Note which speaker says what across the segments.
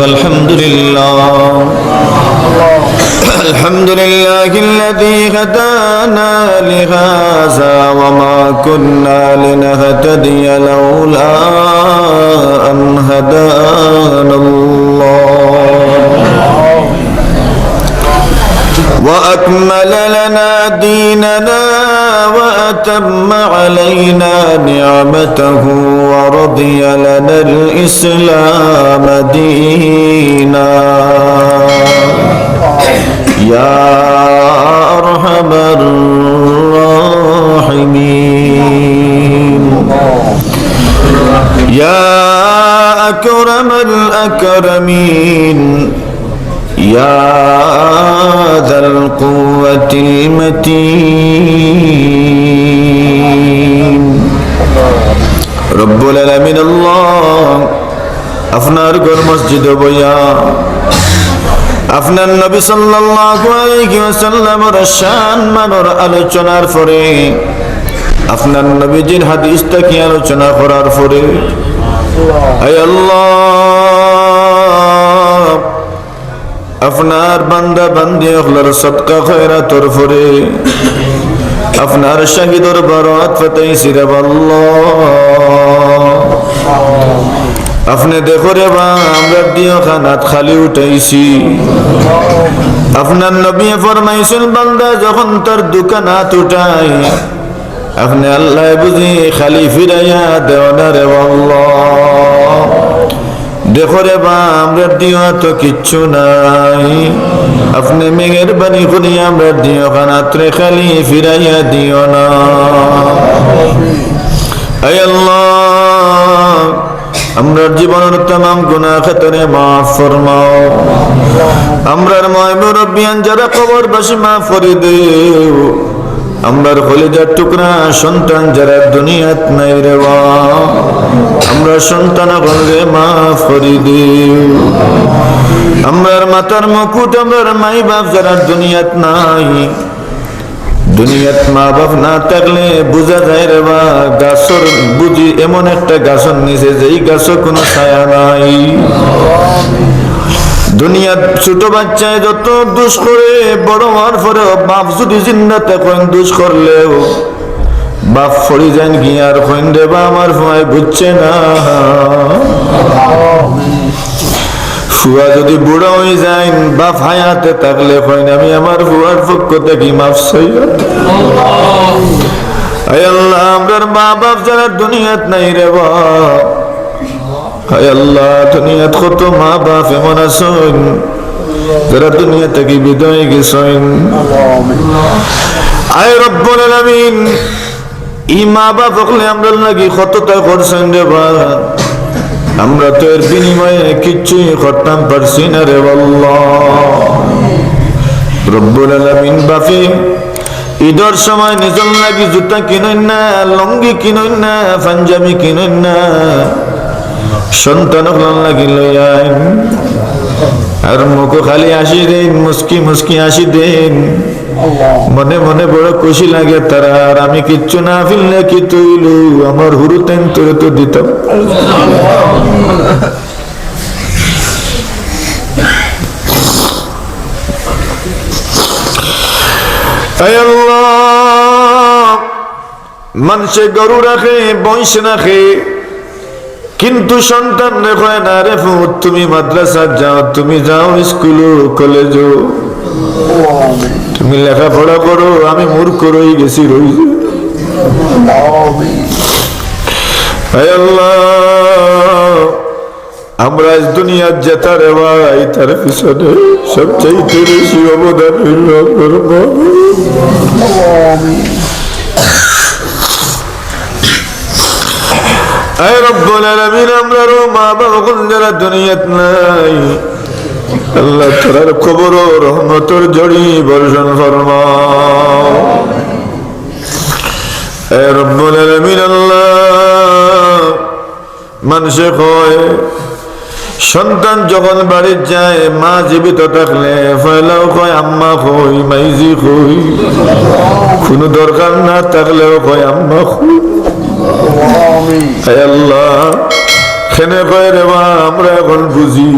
Speaker 1: الحمد لله. الحمد لله الذي هدانا لهذا وما كنا لنهتدي لولا أن هدانا الله. وأكمل لنا ديننا وأتم علينا نعمته ورضي لنا الإسلام دينا. يا أرحم الراحمين. يا أكرم الأكرمين. يا ذا القوة المتين. রব্বুল আলামিন আপনার ঘর মসজিদ বইয়া। আপনার নবী সাল্লাল্লাহু শান মানর আলোচনার পরে, আপনার নবীজির হাদিস থেকে আলোচনা করার পরে আপনার বান্দা বান্দি হলার সৎকা খয়রাতর পরে আপনার শাহিদর বরাত ফতাই সিরাব আপনি দেখো রে বা, আমরা দিও খানাত খালি উঠাইছি। আপনার নবী ফরমাইছেন, বান্দা যখন তার দোকানাত উঠাই আপনি আল্লাহ বুঝি খালি ফিরাইয়া দেওয়ানা রে আল্লাহ দেখো রে বা আমরা দিও তো কিচ্ছু নাই। আপনি মেঘের বাণী করি আমরা দিও খানাত্রে খালি ফিরাইয়া দিও না। আমরার জীবনের তাম গুণা খাতরে মাফ ফরমাও। আমরার ময় মুরব্বিয়ান, যারা কবর বাসি মাফ করে দেও। আমরার কলিজার টুকরা, সন্তান যারা দুনিয়াত নাই রে আমরা সন্তান রে মাফ করে দিও। আমরার মাতার মুকুট, আমরার মাই বাপ যারা দুনিয়াত নাই। দুনিয়াত মা বাপ না থাকলে বোঝা যায় রে বা, গাছর বুঝি এমন একটা গাছর নিচে, যেই গাছও কোনো ছায়া নাই। দুনিয়ার ছোট বাচ্চায় যত দুষ করে, বড় হওয়ার পরে বাপ যদি জিন্দা তখন দুষ করলেও, বাপ ফড়ি যান গিয়ার কইন রে বা আমার ভয় বুঝছে না। ফুয়া যদি বুড়ো হয়ে যায় বাপ হায়াতে থাকলে কইন আমি আমার ফুয়ার পক্ষ থেকে মাফ আয় আল্লাহ, আমরার মা বাপ যারা দুনিয়াত নাই রে বাপ আল্লাহ কত মা বাপ এমন ই মা বাপ আমরা করছেন রে আমরা তো এর বিনিময়ে কিচ্ছুই করতাম পারছি না রে রব্বুল আলামিন বাপি, ঈদের সময় নিজল লাগি জুতা কিনই না, লঙ্গি কিনই না, পাঞ্জাবি কিনই না আর মুখ খালি আসি দিন, মুস্কি মুস্কি আসি দিন। মনে মনে বড় খুশি লাগে তারা, আর আমি কিচ্ছু না ফিললে কি তৈলু আমার হুরু তেন তোরে তো দিতাম। মানুষে গরু রাখে, বংশ রাখে। কিন্তু সন্তান রেখো না রে তুমি মাদ্রাসা যাও, তুমি যাও স্কুল কলেজ তুমি লেখাপড়া করো, আমি মূর্খ রই গেছি রই আমরা আজ দুনিয়ার জেতা রে ভাই, তার পিছনে সবচাইতে বেশি অবদান হইল আয় রব্বুল আলামিন আমরারও মা বাবা যারা দুনিয়াত নাই, আল্লাহ তার খবর রহমতর জড়ি বর্ষণ ফরমাও। আয় রব্বুল আলামিন, আল্লাহ মানুষে কয়, সন্তান যখন বাড়ির যায়, মা জীবিত থাকলে ফয়লাও কয়, আম্মা কই, মাইজি কই, কোনো দরকার না থাকলেও কয়, আম্মা কই। আল্লাহ, খেনে মা, আমরা এখন বুঝি,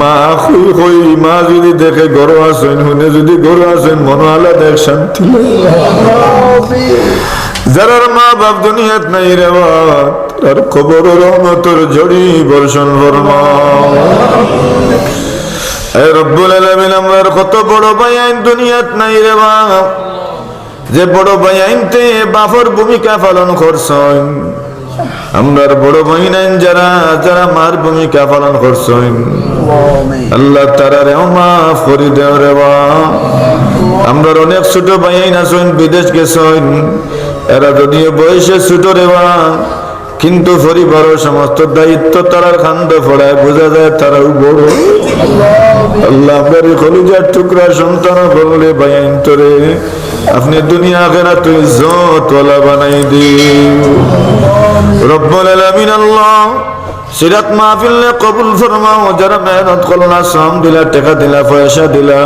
Speaker 1: মা খুই খুই, মা যদি দেখে গরু আসেন হুনে যদি গরু আসেন মনো আলাদা এক শান্তি। যারার মা বাপ দুনিয়াত নাই রে তার খবর রহমতর ঝড়ি বর্ষণ এ রব্বুল আলামিন, আমরার কত বড় ভাই দুনিয়াত নাই রে বাপ যে বড় ভাই আইনতে বাফর ভূমিকা পালন করছেন আমরার বড় আইন যারা যারা মার ভূমিকা পালন করছেন আল্লাহ তারা রে মাফ করি দেও রে আমরার অনেক ছোট ভাই আইন আছেন বিদেশ গেছেন এরা যদিও বয়সে ছোট রে বাপ কিন্তু পরিবারের সমস্ত দায়িত্ব তারার খান্দ ফড়ায় বোঝা যায় তারাও বড় আল্লাহ এই কলিজার টুকরা সন্তান বললে বায়ান তোরে আপনি দুনিয়া আখেরা তুই জতওয়ালা বানাই দিও রব্বুল আলামিন আল্লাহ সিরাত মাহফিল কবুল ফরমাও, যারা মেহনত করলা শ্রম দিলা, টাকা দিলা, পয়সা দিলা।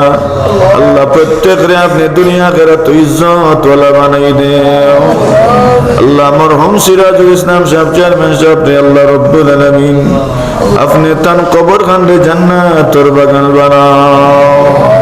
Speaker 1: আল্লাহ প্রত্যেক রে আপনি দুনিয়া আখেরা তুই জতওয়ালা বানাই দিও আল্লাহ মরহুম সিরাজুল ইসলাম সাহেব, চেয়ারম্যান সাহেব রে, আল্লাহ রব্বুল আলামিন, আপনি তান কবর খান্ডে জান্নাতর বাগান বানাও।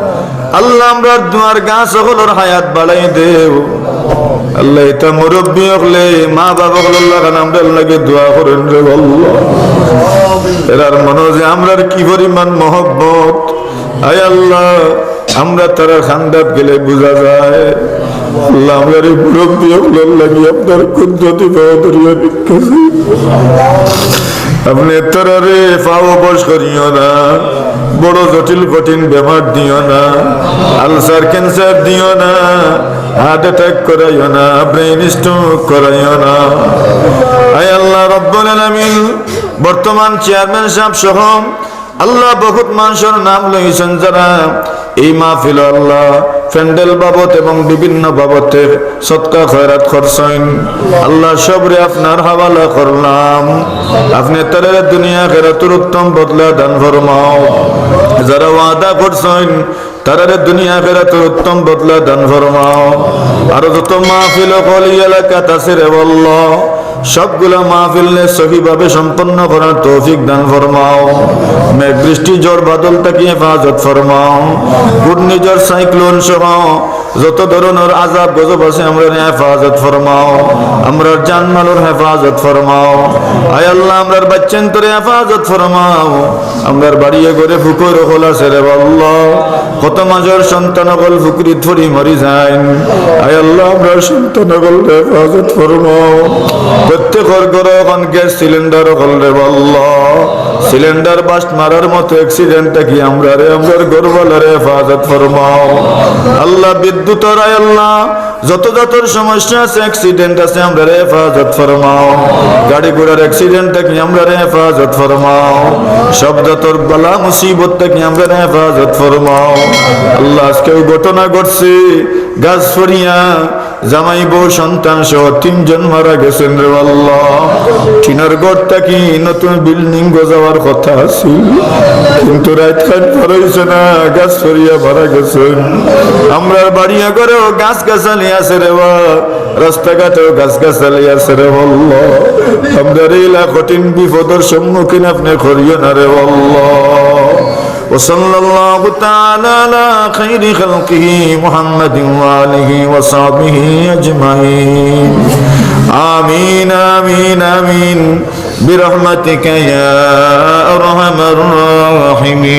Speaker 1: আল্লাহ আমরা দুয়ার গাছ ওগুলোর হায়াত বাড়াই দেও আল্লাহ এটা মুরব্বী হলে, মা বাবা আল্লাহ আমরা লাগে দোয়া করেন রে এরার মনে যে আমরার কি পরিমাণ মহব্বত। আয় আল্লাহ, আমরা তারা খান্দাত গেলে বোঝা যায়। আল্লাহ আমরার এই মুরব্বী লাগে আপনার কুদ্রতি পাওয়া দরিয়া বিখ্যাত আপনি তরারে পাও বস করিও না। বড় জটিল, কঠিন বেমার দিও না। আলসার, ক্যান্সার দিও না। হার্ট অ্যাটাক করাইও না। ব্রেন স্ট্রোক করাইও না। আয় আল্লাহ রব্বুল আলামিন, বর্তমান চেয়ারম্যান সাহেব সহ আল্লাহ বহুত মানুষের নাম লইছেন যারা এই মাহফিল আল্লাহ ফ্যান্ডেল বাবদ এবং বিভিন্ন বাবতের সৎকা খয়রাত করছেন। আল্লাহ সবরে আপনার হাওয়ালা করলাম। আপনি তাদের দুনিয়া খেরাতুর উত্তম বদলা দান ফরমাও। যারা ওয়াদা করছেন তারারে দুনিয়া খেরাতুর উত্তম বদলা দান ফরমাও। আর যত মাহফিল কলি এলাকাত আছে রে বল্লাহ সবগুলো মাহফিলে সহিভাবে সম্পন্ন করার তৌফিক দান ফরমাও। মেঘ বৃষ্টি জ্বর বাদল তাকিয়ে হেফাজত ফরমাও। ঘূর্ণিঝড়, সাইক্লোন সহ যত ধরনের আজাব গজব আছে, আমরা হেফাজত ফরমাও। আমরা জানমালের হেফাজত ফরমাও। আয় আল্লাহ, আমরার বাচ্চান তোরে হেফাজত ফরমাও। আমরার বাড়িয়ে করে ফুকুর হল আছে রে কত মাজর সন্তান গল ফুকুরি থরি মরি যায় আয় আল্লাহ, আমরার সন্তান গল হেফাজত ফরমাও। প্রত্যেকের ঘরে এখন গ্যাস সিলিন্ডার হল রে আল্লাহ সিলিন্ডার বাস্ট মারার মতো অ্যাক্সিডেন্টটা কি আমরা রে আমরার গরবালারে হেফাজত ফরমাও। আল্লাহ বিদ্যুৎ রায় আল্লাহ যত যত সমস্যা আছে অ্যাক্সিডেন্ট আছে, আমরা রে হেফাজত ফরমাও। গাড়ি ঘোড়ার অ্যাক্সিডেন্ট থেকে আমরা রে হেফাজত ফরমাও। সব যতর বালা মুসিবত থেকে আমরা রে হেফাজত ফরমাও। আল্লাহ আজকেও ঘটনা ঘটছে। গাছ ফরিয়া জামাই বউ সন্তান সহ তিনজন মারা গেছেন রে আল্লাহ। টিনার ঘরটা কি নতুন বিল্ডিং গজাবার কথা আছিল কিন্তু রাত খান ফরাইছে না, গাছ ফরিয়া মারা গেছেন। আমরা বাড়িয়া করেও গাছ গাছালি আছে রে বা রাস্তাঘাটেও গাছ গাছালি আছে রে বলল আমরা এলা কঠিন বিপদের সম্মুখীন আপনি করিও না রে বলল وصلى الله تعالى على خير خلقه محمد وآله وصحبه أجمعين آمين آمين آمين برحمتك يا أرحم الراحمين